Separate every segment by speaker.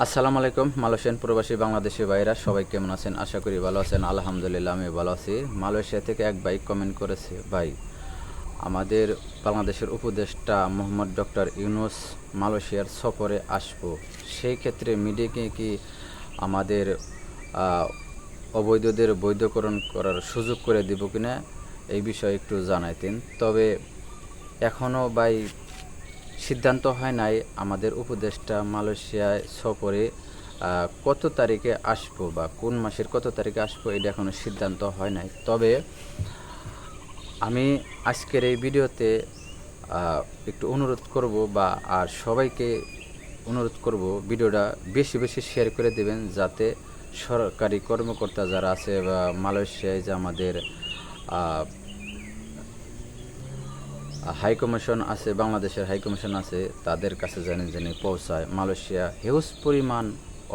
Speaker 1: আসসালামু আলাইকুম, মালয়েশিয়ান প্রবাসী বাংলাদেশি ভাইরা সবাই কেমন আছেন? আশা করি ভালো আছেন। আলহামদুলিল্লাহ আমি ভালো আছি। মালয়েশিয়া থেকে এক ভাই কমেন্ট করেছে, ভাই, আমাদের বাংলাদেশের উপদেষ্টা মোহাম্মদ ডক্টর ইউনুস মালয়েশিয়ার সফরে আসব। সেই ক্ষেত্রে মিডিয়াকে কি আমাদের অবৈধদের বৈধকরণ করার সুযোগ করে দিব কিনা, এই বিষয়ে একটু জানাইতেন। তবে এখনও ভাই সিদ্ধান্ত হয় নাই আমাদের উপদেষ্টা মালয়েশিয়ায় সফরে কত তারিখে আসব বা কোন মাসের কত তারিখে আসব এটা এখনও সিদ্ধান্ত হয় নাই। তবে আমি আজকের এই ভিডিওতে একটু অনুরোধ করব বা আর সবাইকে অনুরোধ করব ভিডিওটা বেশি বেশি শেয়ার করে দেবেন যাতে সরকারি কর্মকর্তা যারা আছে বা মালয়েশিয়ায় যে আমাদের আহ, হাই কমিশন আছে বাংলাদেশের হাই কমিশন আছে তাদের কাছে জানি জানি পৌঁছায়। মালয়েশিয়া হিউজ পরিমাণ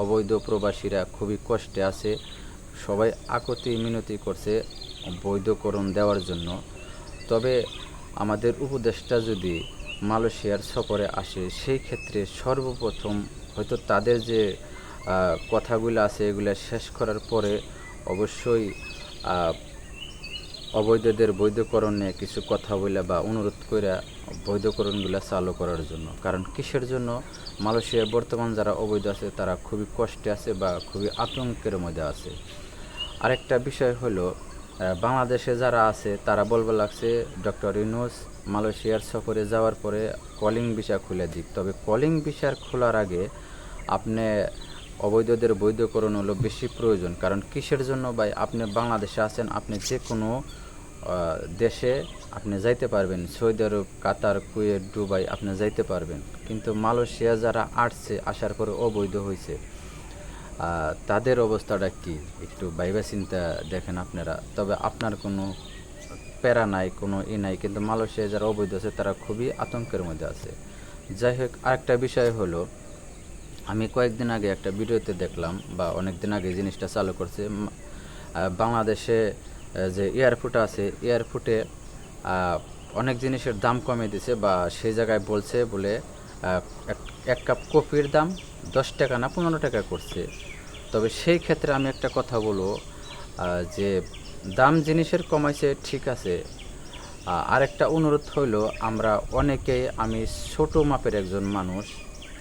Speaker 1: অবৈধ প্রবাসীরা খুবই কষ্টে আছে। সবাই আকতি মিনতি করছে বৈধকরণ দেওয়ার জন্য। তবে আমাদের উপদেশটা যদি মালয়েশিয়ার সফরে আসে সেই ক্ষেত্রে সর্বপ্রথম হয়তো তাদের যে কথাগুলো আছে এগুলো শেষ করার পরে অবশ্যই অবৈধদের বৈধকরণ নিয়ে কিছু কথা বলে বা অনুরোধ করে বৈধকরণগুলো চালু করার জন্য। কারণ কিসের জন্য? মালয়েশিয়ার বর্তমান যারা অবৈধ আছে, তারা খুবই কষ্টে আছে বা খুবই আতঙ্কের মধ্যে আছে। আরেকটা বিষয় হলো বাংলাদেশে যারা আছে, তারা বলবে লাগছে, ডক্টর ইউনুস, মালয়েশিয়ার সফরে যাওয়ার পরে কলিং ভিসা খুলে দিক। তবে কলিং ভিসার খোলার আগে আপনি অবৈধদের বৈধকরণ হলো বেশি প্রয়োজন। কারণ কিসের জন্য ভাই? আপনি বাংলাদেশে আছেন, আপনি যে কোনো দেশে আপনি যাইতে পারবেন, Saudi Arab, Qatar, Kuwait, Dubai আপনি যাইতে পারবেন। কিন্তু মালয়েশিয়া যারা আসছে, আসার পরে অবৈধ হয়েছে তাদের অবস্থাটা কি? একটু ভাইবা চিন্তা দেখেন আপনারা। তবে আপনার কোনো প্যারা নাই, কোনো ই নাই, কিন্তু মালয়েশিয়া যারা অবৈধ আছে, তারা খুবই আতঙ্কের মধ্যে আছে। যাই হোক, আরেকটা বিষয় হলো, আমি কয়েকদিন আগে একটা ভিডিওতে দেখলাম, বা অনেক দিন আগে জিনিসটা চালু করছে বাংলাদেশে যে এয়ারপোর্ট আছে, এয়ারপোর্টে অনেক জিনিসের দাম কমে দিছে বা সেই জায়গায় বলছে বলে এক- কাপ কফির দাম দশ টাকা না পনেরো টাকা করছে। তবে সেই ক্ষেত্রে আমি একটা কথা বলব যে দাম জিনিসের কমাইছে ঠিক আছে আরেকটা অনুরোধ হইল, আমরা অনেকেই, আমি ছোট মাপের একজন মানুষ,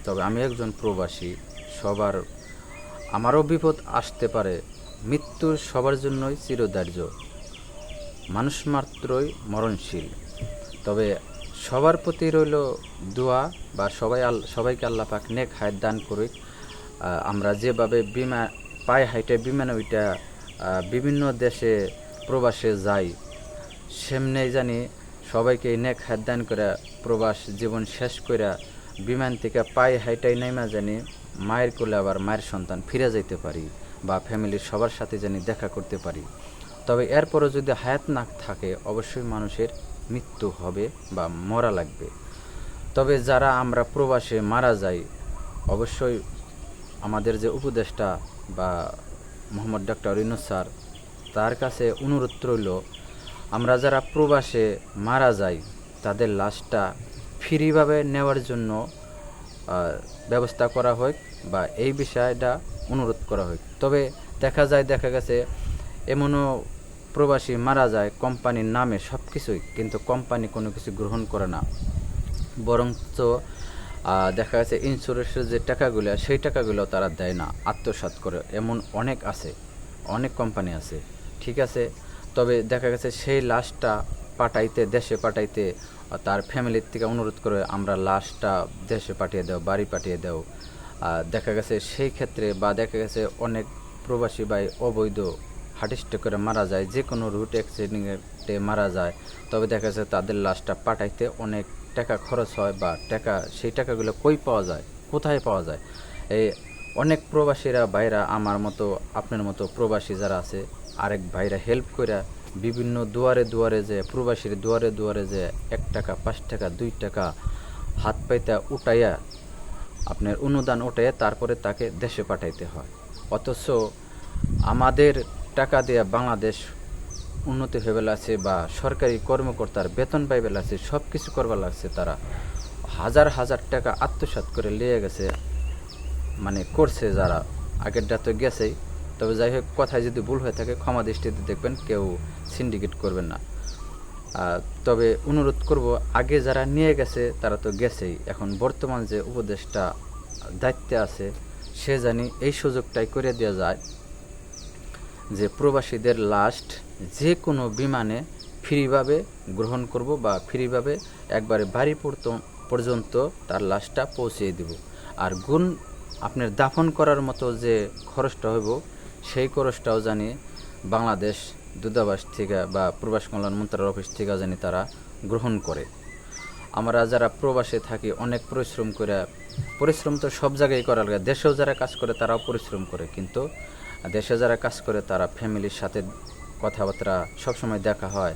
Speaker 1: তবে আমি একজন প্রবাসী, সবার, আমারও বিপদ আসতে পারে, মৃত্যু সবার জন্যই চিরদার্য মানুষ মাত্রই মরণশীল। তবে সবার প্রতি রইল দোয়া বা সবাই আল, সবাইকে আল্লাহ পাক নেক হায়াত দান করুক। আমরা যেভাবে বিমা, পায়ে হাইটে বিমানে ওইটা বিভিন্ন দেশে প্রবাসে যাই সেমনি জানি সবাইকে নেক হাত দান করে প্রবাস জীবন শেষ করে বিমান থেকে পায়ে হাইটাই নাইমা জানি মায়ের কোলে আবার মায়ের সন্তান ফিরে যাইতে পারি বা ফ্যামিলির সবার সাথে জানি দেখা করতে পারি। তবে এরপরও যদি হায়াত না থাকে, অবশ্যই মানুষের মৃত্যু হবে বা মরা লাগবে। তবে যারা আমরা প্রবাসে মারা যাই, অবশ্যই আমাদের যে উপদেষ্টা বা মোহাম্মদ ডক্টর ইনুস স্যার, তার কাছে অনুরোধ রইল, আমরা যারা প্রবাসে মারা যাই, তাদের লাশটা ফ্রিভাবে নেওয়ার জন্য ব্যবস্থা করা হোক বা এই বিষয়টা অনুরোধ করা হোক। তবে দেখা যায়, দেখা গেছে, এমনও প্রবাসী মারা যায় কোম্পানির নামে সব কিছুই কিন্তু কোম্পানি কোনো কিছু গ্রহণ করে না। বরঞ্চ দেখা গেছে ইন্স্যুরেন্সের যে টাকাগুলো, সেই টাকাগুলো তারা দেয় না, আত্মসাৎ করে। এমন অনেক আছে, অনেক কোম্পানি আছে, ঠিক আছে? তবে দেখা গেছে সেই লাশটা পাঠাইতে, দেশে পাঠাইতে তার ফ্যামিলির থেকে অনুরোধ করে আমরা লাশটা দেশে পাঠিয়ে দাও, বাড়ি পাঠিয়ে দাও। দেখা গেছে সেই ক্ষেত্রে বা দেখা গেছে অনেক প্রবাসী ভাই অবৈধ হার্ট করে মারা যায় যে কোনো রুট অ্যাক্সিডেন্টে মারা যায়, তবে দেখা যাচ্ছে তাদের লাশটা পাঠাইতে অনেক টাকা খরচ হয় বা টাকা, সেই টাকাগুলো কই পাওয়া যায়, কোথায় পাওয়া যায়? এই অনেক প্রবাসীরা, ভাইরা, আমার মতো, আপনার মতো প্রবাসী যারা আছে, আরেক ভাইরা হেল্প করে বিভিন্ন দুয়ারে দুয়ারে যে, প্রবাসীর দুয়ারে দুয়ারে যে, এক টাকা, পাঁচ টাকা, দুই টাকা হাত পাইতা উঠাইয়া আপনার অনুদান ওঠে তারপরে তাকে দেশে পাঠাইতে হয়। অথচ আমাদের টাকা দেয়া বাংলাদেশ উন্নতি হয়ে আছে বা সরকারি কর্মকর্তার বেতন পাইবে লাগছে সব কিছু করবার লাগছে তারা। হাজার হাজার টাকা আত্মসাৎ করে লিয়ে গেছে মানে করছে যারা। আগেরটা তো গেছেই। তবে যাই হোক, কথায় যদি ভুল হয়ে থাকে, ক্ষমা দৃষ্টিতে দেখবেন, কেউ সিন্ডিকেট করবেন না। তবে অনুরোধ করব, আগে যারা নিয়ে গেছে, তারা তো গেছেই। এখন বর্তমান যে উপদেশটা দায়িত্বে আছে, সে জানি এই সুযোগটাই করে দেওয়া যায়। যে প্রবাসীদের লাস্ট যে কোনো বিমানে ফ্রিভাবে গ্রহণ করব বা ফ্রিভাবে একবারে বাড়ি পর্যন্ত তার লাশটা পৌঁছিয়ে দেব। আর গুণ আপনার দাফন করার মতো যে খরচটা হইব, সেই খরচটাও জানি বাংলাদেশ দূতাবাস থেকে বা প্রবাস কল্যাণ মন্ত্রণালয় অফিস থেকে জানি তারা গ্রহণ করে। আমরা যারা প্রবাসে থাকি, অনেক পরিশ্রম করে পরিশ্রম তো সব জায়গায় করা লাগে। দেশেও যারা কাজ করে, তারাও পরিশ্রম করে। কিন্তু দেশে যারা কাজ করে, তারা ফ্যামিলির সাথে কথাবার্তা সবসময় দেখা হয়।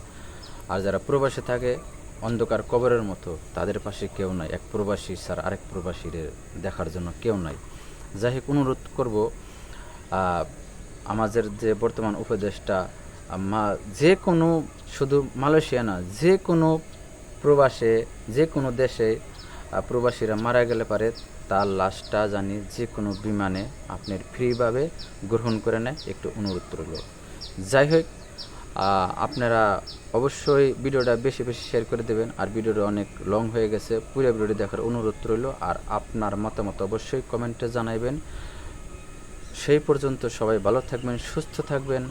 Speaker 1: আর যারা প্রবাসে থাকে, অন্ধকার কবরের মতো, তাদের পাশে কেউ নাই। এক প্রবাসী স্যার আরেক প্রবাসীর দেখার জন্য কেউ নাই। যাই হোক, অনুরোধ করব আমাদের যে বর্তমান উপদেশটা মা- যে কোনো, শুধু মালয়েশিয়া না, যে কোনো প্রবাসে, যে কোনো দেশে প্রবাসীরা মারা গেলে পারে তার লাশটা জানি যে কোনো বিমানে আপনি ফ্রিভাবে গ্রহণ করে নেয়, একটু অনুরোধ রইল। যাই হোক আপনারা অবশ্যই ভিডিওটা বেশি বেশি শেয়ার করে দেবেন, আর ভিডিওটা অনেক লং হয়ে গেছে, পুরো ভিডিওটি দেখার অনুরোধ রইল, আর আপনার মতামত অবশ্যই কমেন্টে জানাইবেন। সেই পর্যন্ত সবাই ভালো থাকবেন, সুস্থ থাকবেন।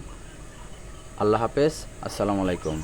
Speaker 1: আল্লাহ হাফেজ, আসসালামু আলাইকুম।